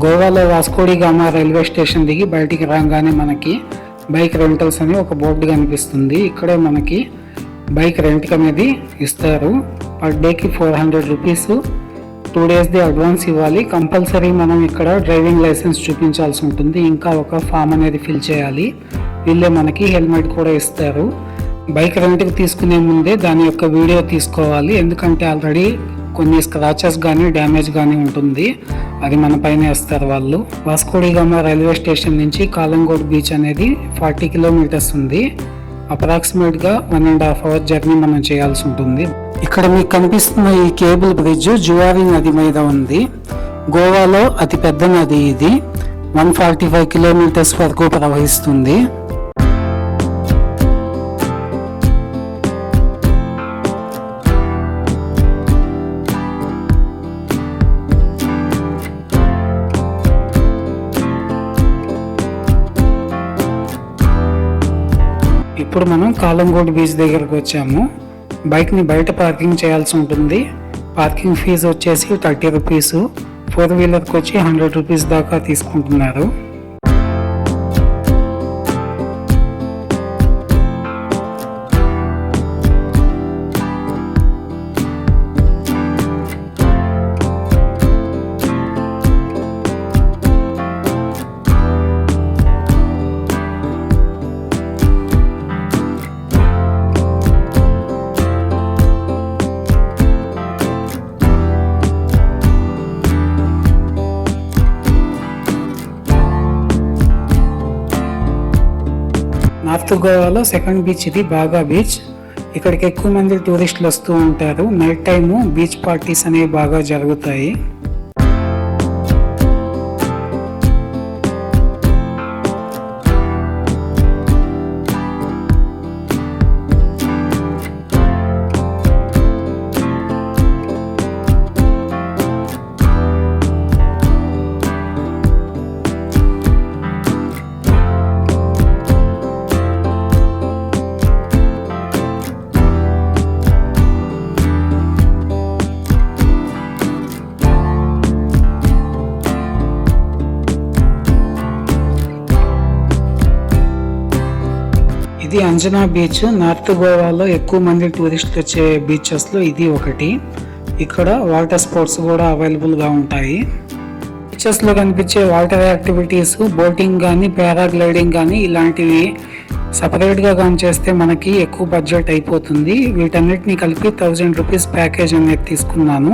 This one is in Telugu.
గోవాలో వాస్కోడి గామా రైల్వే స్టేషన్ దిగి బయటికి రాగానే మనకి బైక్ రెంటల్స్ అని ఒక బోర్డు కనిపిస్తుంది. ఇక్కడే మనకి బైక్ రెంట్కి అనేది ఇస్తారు. పర్ డేకి ఫోర్ హండ్రెడ్ రూపీస్. టూ డేస్ది అడ్వాన్స్ ఇవ్వాలి. కంపల్సరీ మనం ఇక్కడ డ్రైవింగ్ లైసెన్స్ చూపించాల్సి ఉంటుంది. ఇంకా ఒక ఫామ్ అనేది ఫిల్ చేయాలి. వీళ్ళే మనకి హెల్మెట్ కూడా ఇస్తారు. బైక్ రెంట్కి తీసుకునే ముందే దాని యొక్క వీడియో తీసుకోవాలి. ఎందుకంటే ఆల్రెడీ కొన్ని స్క్రాచెస్ కానీ డ్యామేజ్ కానీ ఉంటుంది. అది మన పైన వేస్తారు వాళ్ళు. వాస్కోడిగామ రైల్వే స్టేషన్ నుంచి కాలంగోడ్ బీచ్ అనేది ఫార్టీ కిలోమీటర్స్ ఉంది. అప్రాక్సిమేట్గా one and half hour journey మనం చేయాల్సి ఉంటుంది. ఇక్కడ మీకు కనిపిస్తున్న ఈ కేబుల్ బ్రిడ్జ్ జువారి నది మీద ఉంది. గోవాలో అతి పెద్ద నది ఇది. వన్ ఫార్టీ ఫైవ్ కిలోమీటర్స్ వరకు ప్రవహిస్తుంది. ఇప్పుడు మనం కాలంగోడ్ బీచ్ దగ్గరకు వచ్చాము. బైక్ని బయట పార్కింగ్ చేయాల్సి ఉంటుంది. పార్కింగ్ ఫీజు వచ్చేసి థర్టీ రూపీస్. ఫోర్ వీలర్కి వచ్చి హండ్రెడ్ రూపీస్ దాకా తీసుకుంటున్నారు. నార్త్ గోవాలో సెకండ్ బీచ్ ఇది బాగా బీచ్. ఇక్కడికి ఎక్కువ మంది టూరిస్టులు వస్తూ ఉంటారు. నైట్ టైము బీచ్ పార్టీస్ అనేవి బాగా జరుగుతాయి. ఇది అంజనా బీచ్. నార్త్ గోవాలో ఎక్కువ మంది టూరిస్టులు వచ్చే బీచెస్లో ఇది ఒకటి. ఇక్కడ వాటర్ స్పోర్ట్స్ కూడా అవైలబుల్గా ఉంటాయి. బీచెస్లో కనిపించే వాటర్ యాక్టివిటీస్ బోటింగ్ కానీ పారాగ్లైడింగ్ కానీ ఇలాంటివి సపరేట్గా కానీ చేస్తే మనకి ఎక్కువ బడ్జెట్ అయిపోతుంది. వీటన్నిటిని కలిపి థౌజండ్ రూపీస్ ప్యాకేజ్ అనేది తీసుకున్నాను.